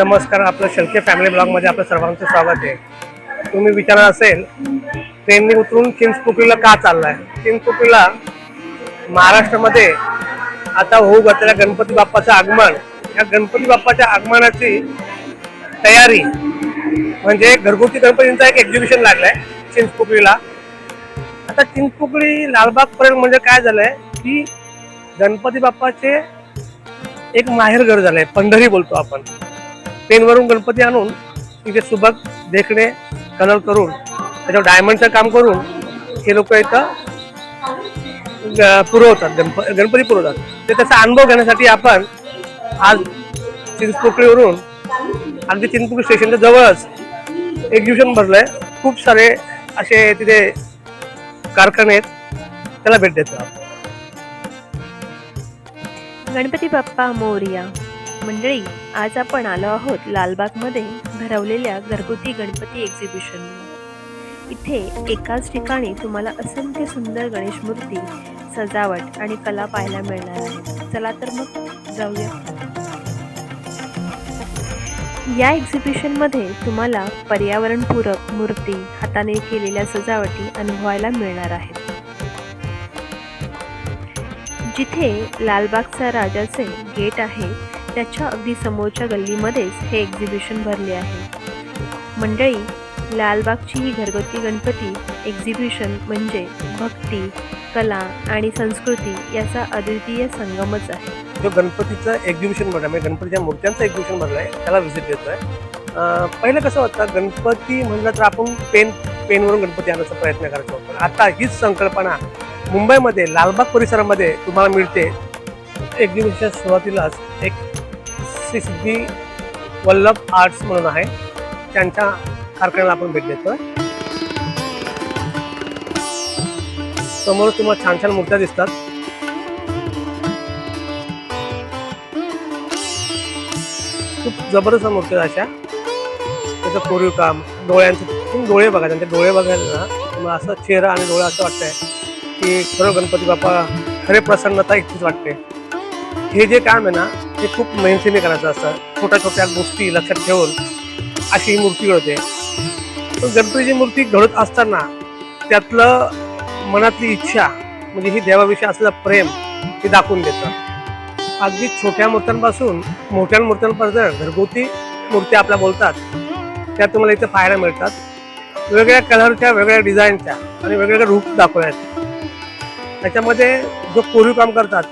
नमस्कार आपलं शेळके फॅमिली ब्लॉगमध्ये आपलं सर्वांचं स्वागत आहे. तुम्ही विचारणार असेल ट्रेनने उतरून चिंचपोकळीला का चाललाय? चिंचपोकळीला महाराष्ट्रामध्ये आता होऊ घातलेल्या गणपती बाप्पाचं आगमन. या गणपती बाप्पाच्या आगमनाची तयारी म्हणजे घरगुती गणपतींचा एक एक्झिबिशन लागलाय चिंचपोकळीला आता चिंचपोकळी लालबाग पर्यंत म्हणजे काय झालंय? की गणपती बाप्पाचे एक माहेरघर झालंय पंढरी बोलतो आपण. पेनवरून गणपती आणून तिथे सुबक देखणे कलर करून त्याच्यावर डायमंडचं काम करून हे लोक इथं पुरवतात गणप गणपती पुरवतात. ते त्याचा अनुभव घेण्यासाठी आपण आज चिंचपोकळीवरून अगदी चिंचपोकळी स्टेशनच्या जवळच एक्झिबिशन भरलंय. खूप सारे असे तिथे कारखाने आहेत. त्याला भेट देतो आपण. गणपती बाप्पा मोरिया मंडळी. आज आपण आलो आहोत लालबागमध्ये भरवलेल्या घरगुती गणपती एक्झिबिशन इथे एकाच ठिकाणी तुम्हाला असंख्य सुंदर गणेश मूर्ती सजावट आणि कला पाहायला मिळणार आहे. चला तर मग जाऊया. या एक्झिबिशनमध्ये तुम्हाला पर्यावरणपूरक मूर्ती हाताने केलेल्या सजावटी अनुभवायला मिळणार आहेत. जिथे लालबागचा राजाचे गेट आहे त्याच्या अगदी समोरच्या गल्लीमध्येच हे एक्झिबिशन भरले आहे. मंडळी लालबागची ही घरगुती गणपती एक्झिबिशन म्हणजे भक्ती कला आणि संस्कृती याचा अद्वितीय संगमच आहे. जो गणपतीचं एक्झिबिशन भरला म्हणजे गणपतीच्या मूर्त्यांचं एक्झिबिशन भरलंय त्याला व्हिजिट देतोय आहे पहिलं कसं होतं गणपती म्हणलं तर आपण पेन पेनवरून गणपती आणायचा प्रयत्न करायचो. पण आता हीच संकल्पना मुंबईमध्ये लालबाग परिसरामध्ये तुम्हाला मिळते. एक्झिबिशनच्या सुरुवातीलाच एक श्री सिद्धी वल्लभ आर्ट्स म्हणून आहे. त्यांच्या कारखान्याला आपण भेट देतोय. समोर तुम्हाला छान छान मूर्त्या दिसतात. खूप जबरदस्त मूर्त्या अशा. त्याचं कोरीव काम डोळ्यांचं तुम्ही डोळे बघा त्यांचे डोळे बघायला ना तुम्हाला असं चेहरा आणि डोळा असं वाटतंय की खरं गणपती बाप्पा खरे प्रसन्नता इतकीच वाटते. हे जे काम आहे ना ते खूप मेहनतीने करायचं असतं. छोट्या छोट्या गोष्टी लक्षात ठेवून अशी ही मूर्ती घडते. पण गणपतीची मूर्ती घडत असताना त्यातलं मनातली इच्छा म्हणजे ही देवाविषयी असलेलं प्रेम हे दाखवून देतं. अगदी छोट्या मूर्त्यांपासून मोठ्या मूर्त्यांपर्यंत घरगुती मूर्त्या आपल्या बोलतात. त्या तुम्हाला इथे पाहायला मिळतात. वेगवेगळ्या कलरच्या वेगळ्या डिझाईनच्या आणि वेगवेगळ्या रूप दाखवण्यात. त्याच्यामध्ये जो कोरीव काम करतात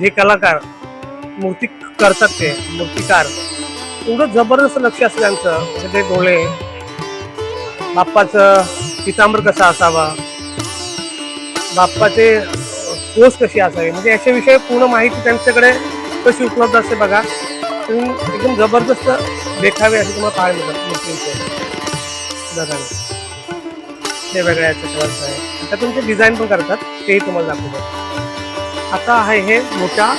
जे कलाकार मूर्ती करतात ते मूर्तिकार. एवढं जबरदस्त लक्ष असतं त्यांचं म्हणजे ते डोळे. बाप्पाचं पितांबर कसा असावा? बाप्पाचे पोच कशी असावी? म्हणजे याच्याविषयी पूर्ण माहिती त्यांच्याकडे कशी उपलब्ध असते बघा. तुम्ही एकदम जबरदस्त देखावे असे तुम्हाला पाहायला मिळतात मूर्तींचे. जगाने ते वेगळ्या याच्या आहे. त्यातून ते डिझाईन पण करतात तेही तुम्हाला दाखवतात आता आहे हे मोठ्या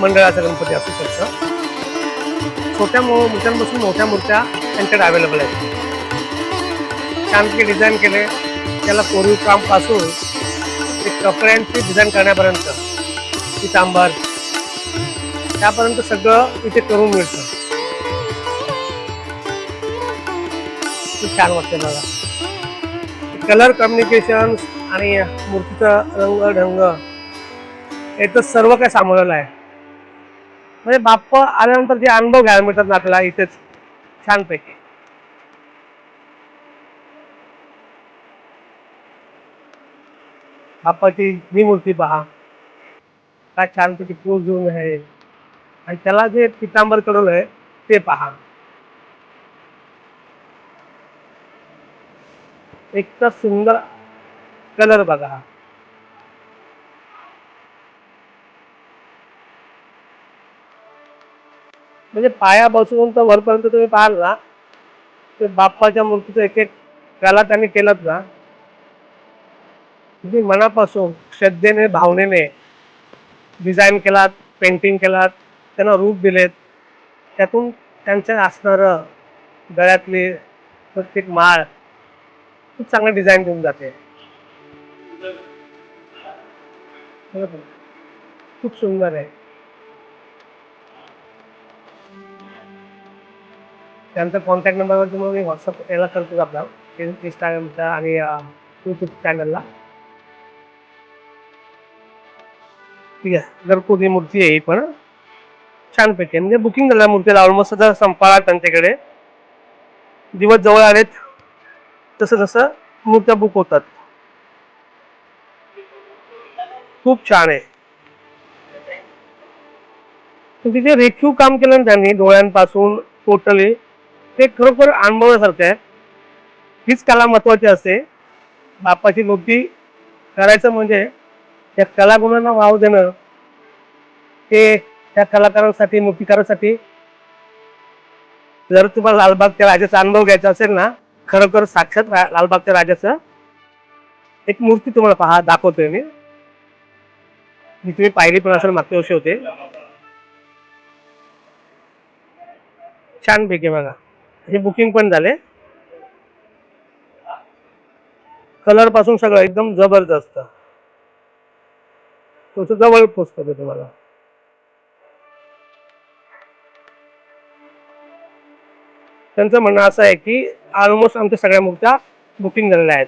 मंडळाचा गणपती असू शकतं. छोट्या मो मूर्त्यांपासून मोठ्या मूर्त्या त्यांच्याकडे अवेलेबल आहेत. छानपैकी डिझाईन केले त्याला कोरीव कामपासून ते कपड्यांची डिझाईन करण्यापर्यंत पितांबर त्यापर्यंत सगळं इथे करून मिळतं. खूप छान वाटते मला कलर कम्युनिकेशन आणि मूर्तीचा रंग ढंग याचं सर्व काय सांभाळलेलं आहे. म्हणजे बाप्प आल्यानंतर जे अनुभव घ्यायला मिळतात ना आपल्याला इथेच छानपैकी. बाप्पाची ही मूर्ती पहा. काय छानपैकी पोज घेऊन आहे. आणि त्याला जे पितांबर आहे ते पहा. एक तर सुंदर कलर बघा. म्हणजे पाया बसून तर वरपर्यंत तुम्ही पाहाल ना. ते बाप्पाच्या मूर्तीचं एक एक कला त्यांनी केलं ना. तुम्ही मनापासून श्रद्धेने भावनेने डिझाईन केलात पेंटिंग केलात त्यांना रूप दिलेत. त्यातून त्यांच्या असणारं गळ्यातली प्रत्येक माळ खूप चांगलं डिझाईन देऊन जाते. खूप सुंदर आहे. त्यांचा कॉन्टॅक्ट नंबरवर तुम्ही व्हॉट्सअप याला करतो आपला इंस्टाग्रामचा आणि यूट्यूब चॅनलला ठीक आहे. घरगुती मूर्ती आहे पण छान पैकी म्हणजे बुकिंग झालं मूर्तीला ऑलमोस्ट आता संपाला त्यांच्याकडे. दिवस जवळ आलेत तसं तसं मूर्त्या बुक होतात. खूप छान आहे. तिथे रेखीव काम केलं त्यांनी डोळ्यांपासून टोटली ते खरोखर अनुभवण्यासारखं आहे. हीच कला महत्वाची असते. बापाची मूर्ती करायचं म्हणजे त्या कलागुणांना वाव देणं ते त्या कलाकारांसाठी मूर्तिकारांसाठी जर तुम्हाला लालबागच्या राजाचा अनुभव घ्यायचा असेल ना खरोखर साक्षात लालबागच्या राजाचं एक मूर्ती तुम्हाला पहा दाखवतोय मी. मी तुम्ही पाहिली पण असेल मागच्या वर्षी होते. छान पैकी बघा. हे बुकिंग पण झाले. कलरपासून सगळं एकदम जबरदस्त. तो जवळ पोचतो तुम्हाला. त्यांचं म्हणणं असं आहे की ऑलमोस्ट आमच्या सगळ्या मूर्त्या बुकिंग झालेल्या आहेत.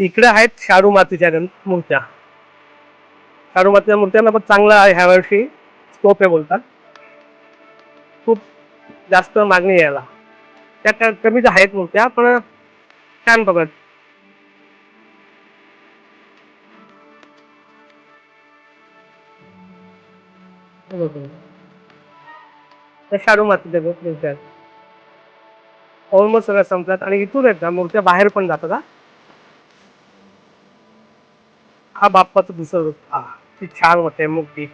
इकडे आहेत शाडू मातीच्या मूर्त्या. शाडू मातीच्या मूर्त्यांना पण चांगला आहे ह्या वर्षी स्कोप आहे बोलतात. खूप जास्त मागणी यायला. त्या कमीच आहेत मूर्त्या पण छान बघत त्या शाडू मातीच्या मूर्त्या ऑलमोस्ट सगळ्या संपतात आणि इथून आहेत ना मूर्त्या बाहेर पण जातात हा. बाप्पाचं दुसरं रूप. हा ती छान वाटते मूर्ती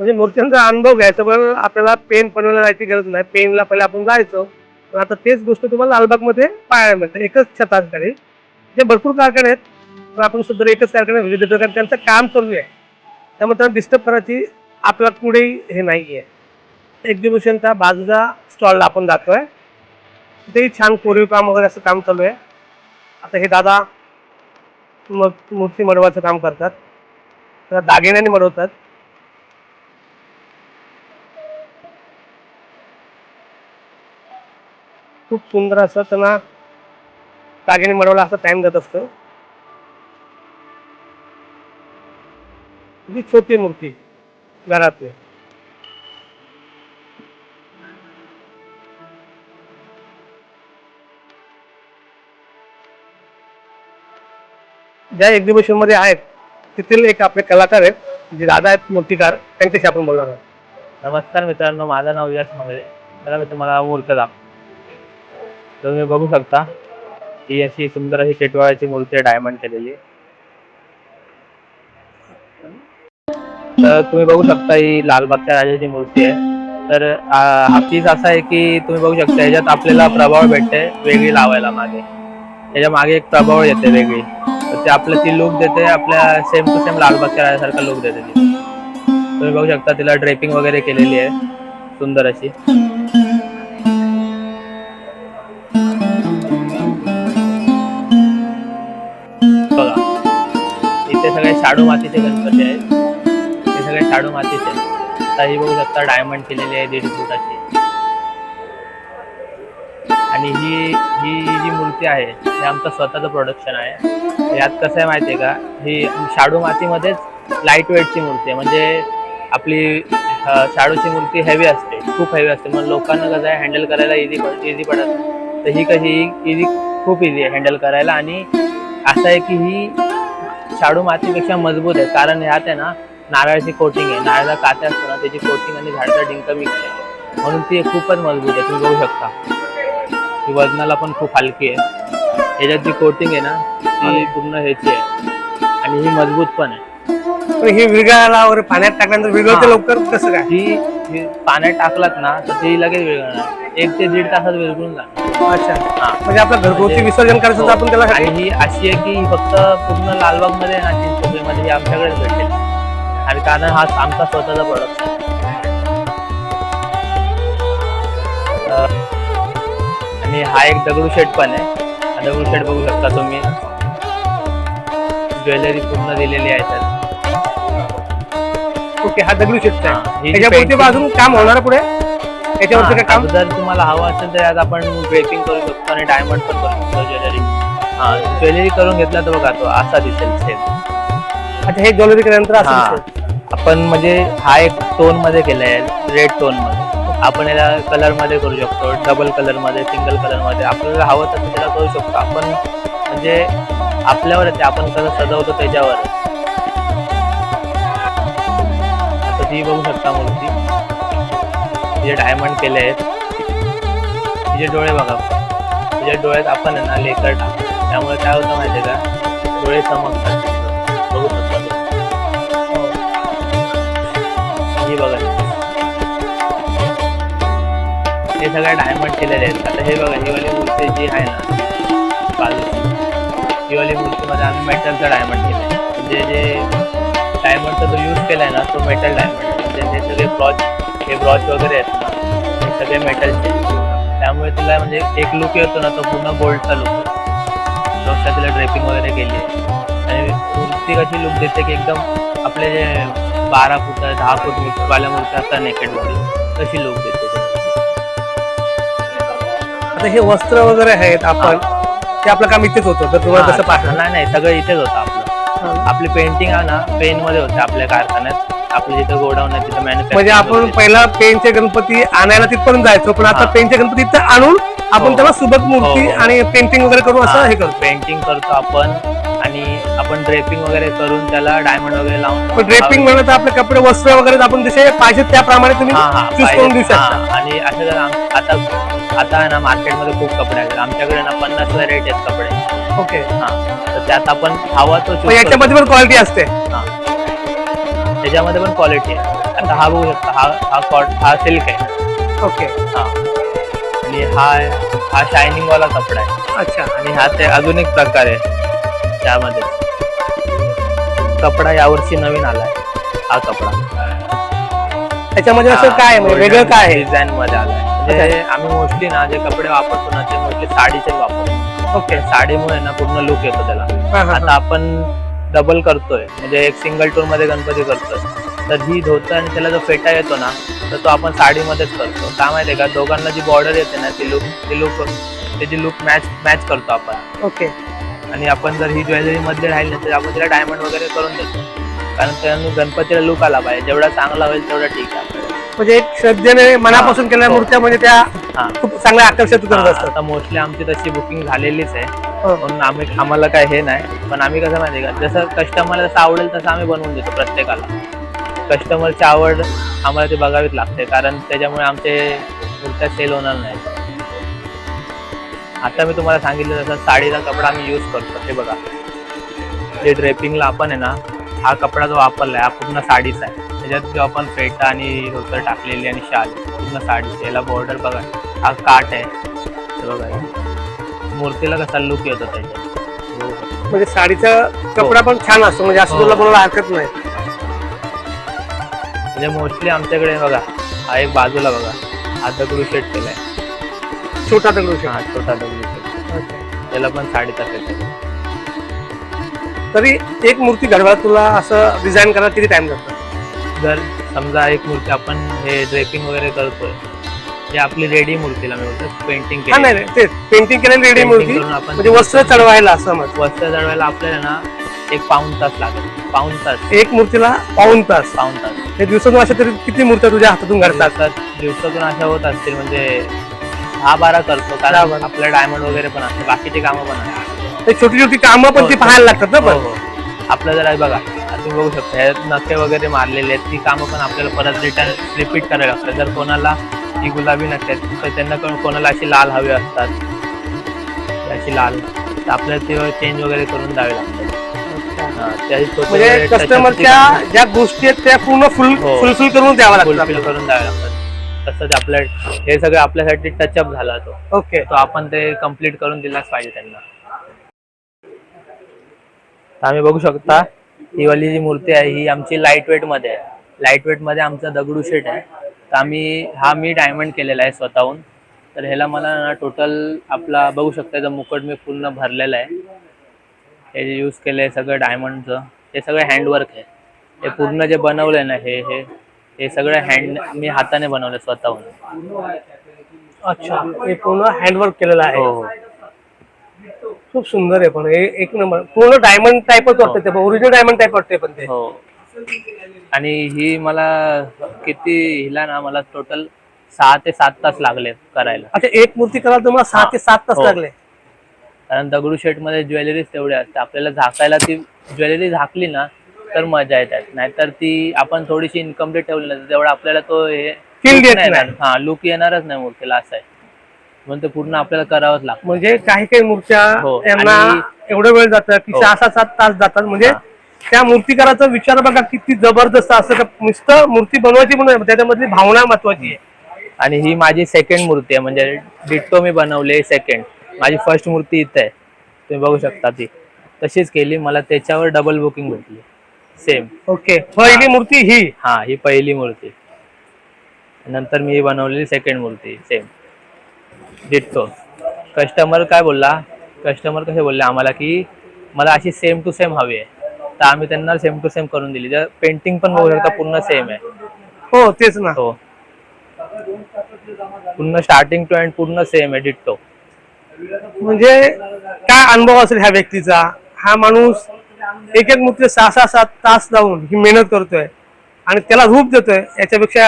म्हणजे मूर्त्यांचा अनुभव घ्यायचा पण आपल्याला पेन बनवायला जायची गरज नाही. पेनला पहिले आपण जायचो पण आता तेच गोष्ट तुम्हाला लालबागमध्ये पाहायला मिळते. एकच छताखाली जे भरपूर कारखाने आहेत पण आपण सुद्धा एकच कारखाने विविध प्रकारे त्यांचं काम चालू आहे. त्यामुळे त्यांना डिस्टर्ब करायची आपल्याला कुठेही हे नाही आहे एक्झिबिशनच्या बाजूच्या स्टॉलला आपण जातोय तिथेही छान कोरीव काम वगैरे असं काम चालू आहे. आता हे दादा मग मूर्ती मडवायचं काम करतात. तर दागिन्याने मडवतात. खूप सुंदर असं त्यांना कागेने मडवला असा टाइम जात असतो. ही छोटी मूर्ती घरातली. ज्या एक्झिबिशनमध्ये आहेत तिथील एक आपले कलाकार आहेत जे दादा आहेत मूर्तिकार त्यांच्याशी आपण बोलणार आहोत. नमस्कार मित्रांनो माझं नाव यश मंगळे. मला मी तुम्हाला मूर्त दाखव तर तुम्ही बघू शकता. ही अशी सुंदर अशी टेटवाळ्याची मूर्ती आहे डायमंड केलेली. तर तुम्ही बघू शकता ही लालबागच्या राजाची मूर्ती आहे. तर हा पीस असा आहे की तुम्ही बघू शकता याच्यात आपल्याला प्रभाव भेटते वेगळी लावायला मागे. त्याच्यामागे एक प्रभाव येते वेगळी. तर ते आपलं ती लुक देते आपल्या सेम टू सेम लालबागच्या राजासारखा लुक देते ती. तुम्ही बघू शकता तिला ड्रेपिंग वगैरे केलेली आहे. सुंदर अशी. शाडू मातीचे गणपती आहेत. ते सगळे शाडू मातीचे आहेत. आता ही बघू शकता डायमंड केलेली आहे दीड फुटाची. आणि ही ही जी मूर्ती आहे हे आमचं स्वतःचं प्रोडक्शन आहे. यात कसं आहे माहिती आहे का? ही शाडू मातीमध्येच लाइट वेटची मूर्ती आहे. म्हणजे आपली शाडूची मूर्ती हेवी असते खूप हेवी असते. मग लोकांना कसं आहे हँडल करायला इझी इझी पडत तर ही कशी इझी खूप इझी आहे हँडल करायला. आणि असं आहे की ही शाडू मातीपेक्षा मजबूत आहे. कारण ह्यात आहे ना नारळाची कोटिंग आहे. नारळाचा कात्या असतो ना त्याची कोटिंग आणि झाडाचा डिंक मिक्स आहे. म्हणून ती खूपच मजबूत आहे. तुम्ही बघू शकता. ती वजनाला पण खूप हलकी आहे. ह्याच्यात जी कोटिंग आहे ना ती पूर्ण ह्याची आहे. आणि ही मजबूत पण आहे. पण हे विरघळायला वगैरे पाण्यात टाकल्यानंतर विरघळते हा. लवकर? कसं काय? ही ही पाण्यात टाकलात ना तर ती लगेच विरघळणार एक ते दीड तासात विरघळून जाणार. अच्छा. हा. म्हणजे आपलं घरगुती म्हणजे- विसर्जन करायचं तर आपण त्याला? आणि ही अशी आहे की ही फक्त पूर्ण लालबागमध्ये ना चिंचोलीमध्ये ही आमच्याकडेच भेटेल. आणि कारण हा आमचा स्वतःचा प्रोडक्ट आणि हा एक दगडू शेट पण आहे. हा दगडू शेट बघू शकता तुम्ही. ज्वेलरी पूर्ण दिलेली आहे त्यात. ओके हा दगडू हा, आहे ही जी painting- अजून काम होणार पुढे? याच्यावरती काय काम? जर तुम्हाला हवं असेल तर यात आपण ड्रेपिंग करू शकतो आणि डायमंड पण करू शकतो ज्वेलरी हा ज्वेलरी करून घेतला तर बघा तो असा दिसेल सेम अच्छा हे ज्वेलरी केल्यानंतर हा आपण म्हणजे हा एक टोनमध्ये केलाय रेड टोनमध्ये. आपण याला कलरमध्ये करू शकतो डबल कलरमध्ये सिंगल कलरमध्ये. आपल्याला हवं तसं त्याला करू शकतो. आपण म्हणजे आपल्यावर आहे ते आपण कसं सजवतो त्याच्यावर आहे. ती बघू शकता मूर्ती. तिचे डायमंड केले आहेत. तिचे डोळे बघा. तिच्या डोळ्यात आपण आहे ना लेकर टाकतो त्यामुळे काय होतं माहितीये का? डोळे चमकतात. बघू शकता ही बघा. हे सगळे डायमंड केलेले आहेत. आता हे बघा ही वाली मूर्ती जी आहे ना बाजूची. ही वाली मूर्तीमध्ये आम्ही मेटलचा डायमंड केलं म्हणजे जे डायमंडचा जो यूज केलाय ना तो मेटल डायमंड म्हणजे हे सगळे ब्रॉच हे ब्रॉच वगैरे आहेत ना हे सगळे मेटलचे त्यामुळे तिला म्हणजे एक लुक येतो ना तो पूर्ण गोल्डचा लुक डोक्यात तिला ड्रेपिंग वगैरे केली आहे. आणि मूर्ती कशी लुक देते की एकदम आपले जे बारा फूट दहा फूट वाल्या मूर्ती असतात नेकेड बॉडी तशी लुक देते. आता हे वस्त्र वगैरे आहेत आपण ते आपलं काम इथेच होतं तर तुम्हाला हा, पाठवलं नाही नाही सगळं इथेच होतं आपलं. आपली पेंटिंग आहे ना पेन मध्ये होते आपल्या कारखान्यात आपलं जिथं गोडाऊन आहे तिथं मॅन्युफॅक्चर म्हणजे आपण पहिला पेनचे गणपती आणायला तिथपर्यंत जायचो पण आता हा. पेनचे गणपती इथं आणून आपण हो. त्याला सुबक मूर्ती हो. आणि पेंटिंग वगैरे करून असं हे करतो पेंटिंग करतो आपण आणि आपण ड्रेपिंग वगैरे करून त्याला डायमंड वगैरे लावून पण ड्रेपिंग म्हणलं तर आपले कपडे वस्त्र वगैरे आपण जसे पाहिजे त्याप्रमाणे तुम्ही हा हा चूज करून देऊ पाहिजे. शकता हा, आणि असं जर आम- आता आता ना मार्केटमध्ये खूप कपडे आहेत. आमच्याकडे ना पन्नास रेट आहेत कपडे. ओके. हा. तर त्यात आपण हवा तो choose याच्यामध्ये पण क्वालिटी असते. हा. त्याच्यामध्ये पण क्वालिटी आहे. आता हा बघू शकता हा हा कॉट हा सिल्क आहे. ओके. हा. आणि हा हा शायनिंग वाला कपडा आहे. अच्छा. आणि हा ते अजून एक प्रकार आहे. त्यामध्ये कपडा यावर्षी नवीन आलाय. हा कपडा. त्याच्यामध्ये असं काय आहे? म्हणजे वेगळं काय आहे? डिझाईन मध्ये आलाय. म्हणजे आम्ही मोस्टली ना जे कपडे वापरतो ना ते मोस्टली साडीचेच वापरतो. ओके साडीमुळे ना पूर्ण लुक येतो त्याला. आता आपण डबल करतोय. म्हणजे एक सिंगल टोनमध्ये गणपती करतोय. तर ही धोतर आणि त्याला जो फेटा येतो ना तर तो आपण साडीमध्येच करतो. का माहितीये का? दोघांना जी बॉर्डर येते ना ती लुक ती लुक त्याची लुक मॅच मॅच करतो आपण. ओके आणि आपण जर ही ज्वेलरी मध्ये राहिली तर आपण तिला डायमंड वगैरे करून देतो. कारण त्यानं गणपतीला लुक आला पाहिजे. जेवढा चांगला होईल तेवढा ठीक आहे. म्हणजे एक श्रद्धेने मनापासून केलेल्या हो. मूर्त्या म्हणजे त्या हा. खूप चांगल्या आकर्षित करत हा, असतात. आता मोस्टली आमची तशी बुकिंग झालेलीच आहे. हो. म्हणून आम्ही आम्हाला काय हे नाही. पण आम्ही कसं माहिती का जसं कस्टमरला जसं आवडेल तसं आम्ही बनवून देतो प्रत्येकाला. कस्टमरची आवड आम्हाला ते बघावीच लागते. कारण त्याच्यामुळे आमचे मूर्त्या सेल होणार नाही. आता मी तुम्हाला सांगितलं तसं साडीचा कपडा आम्ही यूज करतो. हे बघा. जे ड्रेपिंगला आपण आहे ना हा कपडा जो वापरलाय हा पूर्ण साडीचा आहे. त्याच्यात जो आपण फेटा आणि धोतर टाकलेली आणि शाल पूर्ण साडीची याला बॉर्डर बघा. हा काट आहे. हे बघा. मूर्तीला कसा लुक येतो त्याच्यात. म्हणजे साडीचा कपडा पण छान असतो. म्हणजे असं हो. तुला बोलायला हरकत नाही. म्हणजे मोस्टली आमच्याकडे बघा हा एक बाजूला बघा. हा दगडू शेट केलाय. छोटा दगडू शेट. हा छोटा दगडू शेट. त्याला पण साडीचा फेटा. तरी एक मूर्ती घडवायला तुला असं डिझाईन करायला किती टाइम लागतो? जर समजा एक मूर्ती आपण हे ड्रेपिंग वगैरे करतोय जे आपली रेडी मूर्तीला पेंटिंग हा नाही तेच पेंटिंग केलेली रेडी Painting मूर्ती करून आपण- म्हणजे वस्त्र चढवायला असं मग वस्त्र जळवायला आपल्याला ना एक पाऊन तास लागेल. पाऊन तास. एक मूर्तीला पाऊन तास. पाऊन तास. हे दिवसातून अशा तरी किती मूर्त्या तुझ्या हातातून घडतात? दिवसात दिवसातून अशा होत असतील म्हणजे दहा बारा करतो दहा कारण बारा. आपल्या डायमंड वगैरे पण असते बाकीची कामं पण असतात. ते छोटी छोटी कामं पण ती हो. पाहायला लागतात ना हो, पण हो. आपलं जर बघा तुम्ही बघू शकता. ह्यात नखे वगैरे मारलेले आहेत. ती कामं पण आपल्याला परत रिटर्न रिपीट करायला लागतात. जर कोणाला ही गुलाबी नखे आहेत, तर त्यांना कोण- कोणाला अशी लाल हवी असतात. अशी लाल. तर आपल्याला ते चेंज वगैरे करून द्यावे लागतात. हा, म्हणजे कस्टमरच्या ज्या गोष्टी आहेत त्या पूर्ण फुल हो. फुलफिल करून द्यावा लागतात. करून द्यावे लागतात. तसंच आपल्या हे सगळं आपल्यासाठी टचअप झाला तो ओके. तो आपण ते कंप्लीट करून दिलाच पाहिजे त्यांना. आम्ही बघू शकता ही वाली जी मूर्ती आहे ही आमची लाइट वेटमध्ये आहे. लाइट वेटमध्ये आमचा दगडू शेट आहे. तर आम्ही हा मी डायमंड केलेला आहे स्वतःहून. तर ह्याला मला ना टोटल आपला बघू शकता याचा मुकुट मी पूर्ण भरलेला आहे. हे जे यूज केलं आहे सगळं डायमंडचं हे सगळं हँडवर्क आहे. हे पूर्ण जे बनवलंय ना हे हे हे सगळं हँड मी हाताने बनवलं स्वतःहून. अच्छा हे पूर्ण हँडवर्क केलेलं आहे. हो हो. खूप सुंदर आहे पण हे एक नंबर. पूर्ण डायमंड टाईपच वाटतं ते ओरिजिनल डायमंड टाईप वाटते पण ते. हो. आणि ही मला किती हिला ना मला टोटल सहा ते सात तास लागले करायला. अच्छा एक मूर्ती करायला तुम्हाला सहा ते सात तास हो. लागले? कारण दगडूशेठमध्ये ज्वेलरीज तेवढे असते. आपल्याला झाकायला ती ज्वेलरी झाकली ना तर मजा येतात. नाहीतर ती आपण थोडीशी इन्कम्प्लीट ठेवली ना तेवढा आपल्याला तो हे Feel देत नाही. हा लुक येणारच नाही मूर्तीला असं आहे. म्हणून ते पूर्ण आपल्याला करावंच लागतं. म्हणजे काही काही मूर्त्या हो, यांना आणि- एवढं वेळ जातं की हो. सहा सहा सात तास जातात. म्हणजे. त्या मूर्तिकाराचा विचार बघा किती जबरदस्त असतं का नुसतं मूर्ती बनवायची नाही, त्याच्यामधली भावना महत्वाची आहे. आणि ही माझी सेकंड मूर्ती आहे म्हणजे डिट्टो मी बनवली सेकंड माझी फर्स्ट मूर्ती इथं आहे. तुम्ही बघू शकता ती. तशीच केली मला त्याच्यावर डबल बुकिंग भेटली. सेम ओके पहिली मूर्ती ही. हा ही पहिली मूर्ती. नंतर मी ही बनवलेली सेकंड मूर्ती सेम डिट्टो कस्टमर काय बोलला? कस्टमर कसे बोलले आम्हाला की मला अशी सेम टू सेम हवी आहे. तर आम्ही त्यांना सेम टू सेम करून दिली. तर पेंटिंग पण बघू शकता पूर्ण सेम आहे. हो तेच ना. हो. पूर्ण स्टार्टिंग टू एंड पूर्ण सेम आहे डिट्टो म्हणजे काय अनुभव असेल ह्या व्यक्तीचा? हा माणूस एक एक मूर्ती सहा सहा सात तास जाऊन ही मेहनत करतोय आणि त्याला रूप देतोय याच्यापेक्षा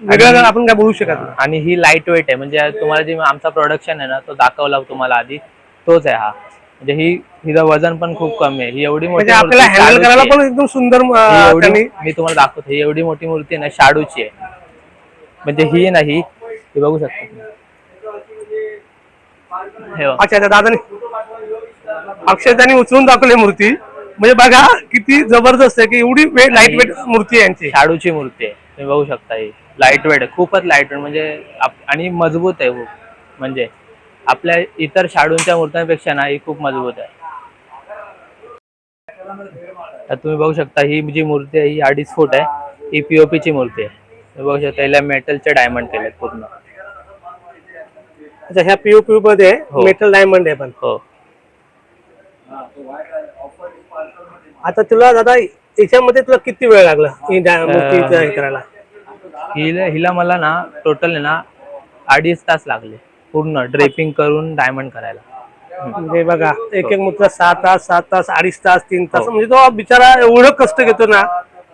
वेगळं आपण काय बोलू शकत नाही. आणि ही लाइट वेट आहे. म्हणजे तुम्हाला जे आमचा प्रोडक्शन आहे ना तो दाखवला तुम्हाला आधी तोच आहे हा. म्हणजे ही हिचं वजन पण खूप कमी आहे. ही एवढी मोठी म्हणजे आपल्याला मूर्ती हँडल करायला पण एकदम सुंदर आहे. अं, ही एवढी त्यांनी मी तुम्हाला दाखवतो ही एवढी मोठी मूर्ती आहे ना शाडूची आहे. म्हणजे ही नाही ही बघू शकता तुम्ही. हे बघा. अच्छा अच्छा दादाने अक्षरदानी उचलून दाखवली मूर्ती. म्हणजे बघा किती जबरदस्त आहे की एवढी लाइट वेट मूर्ती आहे यांची. शाडूची मूर्ती आहे. तुम्ही बघू शकता ही. लाइट वेट आहे. खूपच लाइट वेट म्हणजे आणि मजबूत आहे खूप म्हणजे आपल्या इतर शाडूंच्या मूर्त्यांपेक्षा ना ही खूप मजबूत आहे. तुम्ही बघू शकता ही जी मूर्ती आहे ही अडीच फूट आहे. ही पीओपी ची मूर्ती आहे. तुम्ही बघू शकता हिला मेटलचे डायमंड केलेत पूर्ण. अच्छा ह्या पीओ पीओ मध्ये हो. मेटल डायमंड आहे पण. हो. आता तुला दादा याच्यामध्ये तुला किती वेळ लागला ही मूर्ती हे करायला? हिला हिला मला ना टोटल ना अडीच तास लागले. पूर्ण ड्रेपिंग करून डायमंड करायला. म्हणजे बघा एक एक मूर्तीला सहा तास सात तास अडीच तास तीन तास. हो. म्हणजे तो बिचारा एवढं कष्ट घेतो ना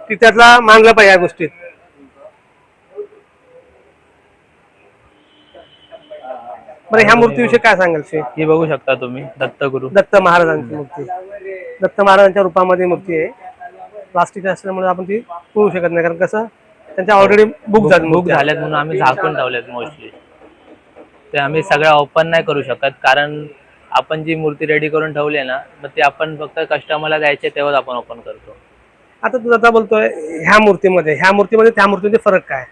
की त्यातला मानला पाहिजे या गोष्टीत. बरं ह्या मूर्तीविषयी काय सांगाल श्री? ही बघू शकता तुम्ही दत्तगुरु. दत्त महाराजांची मूर्ती. दत्त महाराजांच्या रूपामध्ये मूर्ती आहे. प्लास्टिक असल्यामुळे आपण ती करू शकत नाही कारण कसं? त्यांच्या ऑलरेडी बुक झाली बुक. झाल्यात म्हणून आम्ही झाकून ठेवल्यात मोस्टली ते आम्ही सगळ्या ओपन नाही करू शकत कारण आपण जी मूर्ती रेडी करून ठेवली आहे ना मग ती आपण फक्त कस्टमरला द्यायचे तेव्हाच आपण ओपन करतो. आता तू आता बोलतोय ह्या मूर्तीमध्ये ह्या मूर्तीमध्ये त्या मूर्तीमध्ये फरक काय?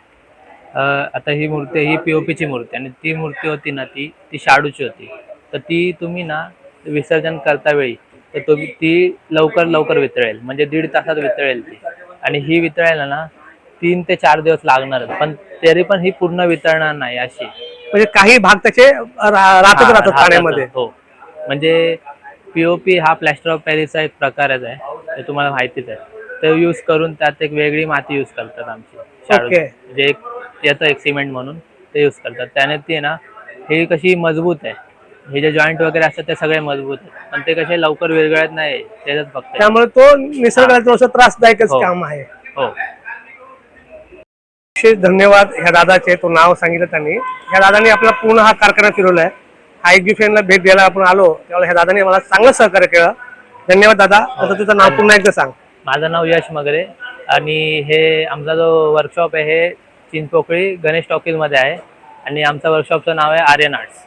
अं, आता ही मूर्ती ही पीओपी ची मूर्ती आणि ती मूर्ती होती ना ती ती शाडूची होती. तर ती तुम्ही ना विसर्जन करता वेळी तर तुम्ही ती लवकर लवकर वितळेल. म्हणजे दीड तासात वितळेल ती. आणि ही वितळायला ना तीन ते चार दिवस लागणार पण तरी पण ही पूर्ण वितळणार नाही अशी. म्हणजे काही भाग त्याचे रा- राहतच राहतात. पाण्यामध्ये हो. म्हणजे पीओपी हा प्लॅस्टर ऑफ पॅरिसचा एक प्रकारच आहे. ते तुम्हाला माहितीच आहे. ते यूज करून त्यात एक वेगळी माती यूज करतात आमची. शाडू Okay. म्हणजे एक येतं एक सिमेंट म्हणून ते यूज करतात. त्याने ती ना ही कशी मजबूत आहे. हे जे जॉईंट वगैरे असतात ते सगळे मजबूत आहेत. पण ते कसे लवकर विरघळत नाही. त्याच्यात फक्त त्यामुळे तो निसर्गाला थोडंसं त्रासदायकच हो. काम आहे. हो. विशेष धन्यवाद ह्या दादाचे तो नाव सांगितलं त्यांनी. ह्या दादाने आपला पूर्ण हा कारखाना फिरवलाय. हा एक्झिबिशनला भेट द्यायला आपण आलो त्यावेळेला ह्या दादाने मला चांगलं सहकार्य केलं. धन्यवाद दादा. आता तुझं नाव पुन्हा एकदा सांग. माझं नाव यश मगरे आणि हे आमचा जो वर्कशॉप आहे हे चिंचपोकळी गणेश टॉकीजमध्ये आहे आणि आमच्या वर्कशॉपचं नाव आहे आर्यन आर्ट्स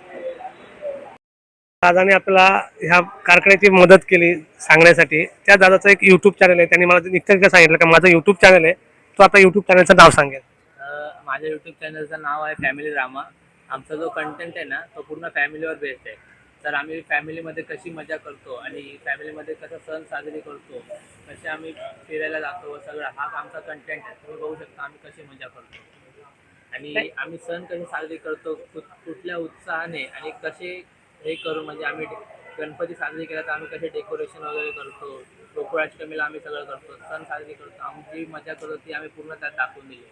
दादाने आपल्याला ह्या कारखान्याची मदत केली सांगण्यासाठी. त्या दादाचं एक युट्यूब चॅनल आहे. त्यांनी मला निश्चित सांगितलं का माझं युट्यूब चॅनल आहे. तो आता युट्यूब चॅनलचं नाव सांगेल. माझ्या यूट्यूब चॅनलचं नाव आहे फॅमिली ड्रामा आमचा जो कंटेंट आहे ना तो पूर्ण फॅमिलीवर बेस्ड आहे. तर आम्ही फॅमिलीमध्ये कशी मजा करतो आणि फॅमिलीमध्ये कसं सण साजरी करतो कसे आम्ही फिरायला जातो सगळं हा आमचा कंटेंट आहे. तुम्ही बघू शकता आम्ही कशी मजा करतो. आणि आम्ही सण कसे साजरी करतो कुठल्या उत्साहाने आणि कसे हे करून म्हणजे आम्ही गणपती साजरी केला तर आम्ही कसे डेकोरेशन वगैरे करतो गोकुळाष्टमीला आम्ही सगळं करतो सण साजरी करतो आम्ही जी मजा करतो ती आम्ही पूर्ण त्यात दाखवून दिली.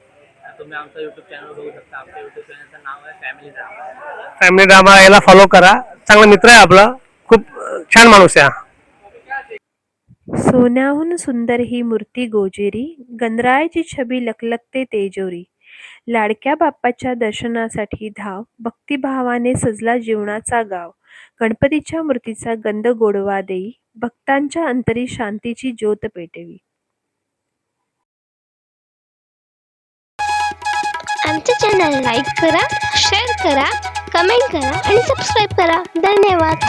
तुम्ही आमचं यूट्यूब चॅनल बघू शकता आमच्या यूट्यूब चॅनलचं नाव आहे फॅमिली ड्रामा फॅमिली ड्रामा याला फॉलो करा। चांगला मित्र आहे आपला। खूप छान माणूस आहे. सोन्याहून सुंदर ही मूर्ती गोजेरी गणरायाची छबी लखलखते तेजोरी. लाडक्या बाप्पाच्या दर्शनासाठी धाव भक्तिभावाने सजला जीवनाचा गाव. गणपतीच्या मूर्तीचा गंध गोडवा देई भक्तांच्या अंतरी शांतीची ज्योत पेटवी. आमचे चॅनल लाईक करा शेअर करा कमेंट करा आणि सबस्क्राईब करा. धन्यवाद.